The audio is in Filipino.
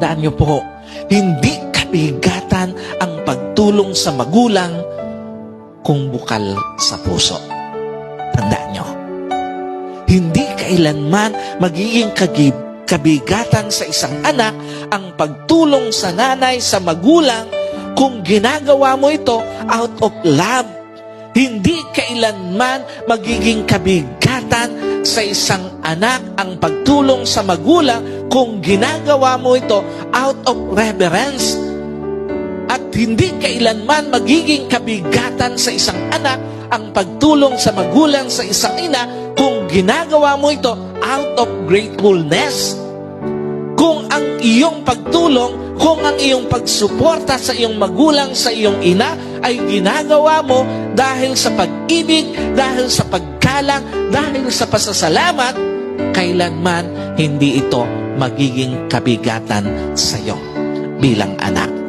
Tandaan niyo po, hindi kabigatan ang pagtulong sa magulang kung bukal sa puso. Tandaan niyo. Hindi kailanman magiging kagib, kabigatan sa isang anak ang pagtulong sa nanay, sa magulang, kung ginagawa mo ito out of love. Hindi kailanman magiging kabigatan sa isang anak ang pagtulong sa magulang kung ginagawa mo ito out of reverence. At hindi kailanman magiging kabigatan sa isang anak ang pagtulong sa magulang sa isang ina kung ginagawa mo ito out of gratefulness. Kung ang iyong pagtulong, kung ang iyong pagsuporta sa iyong magulang, sa iyong ina, ay ginagawa mo dahil sa pag-ibig, dahil sa pagkalang, dahil sa pasasalamat, kailanman hindi ito magiging kabigatan sa iyo bilang anak.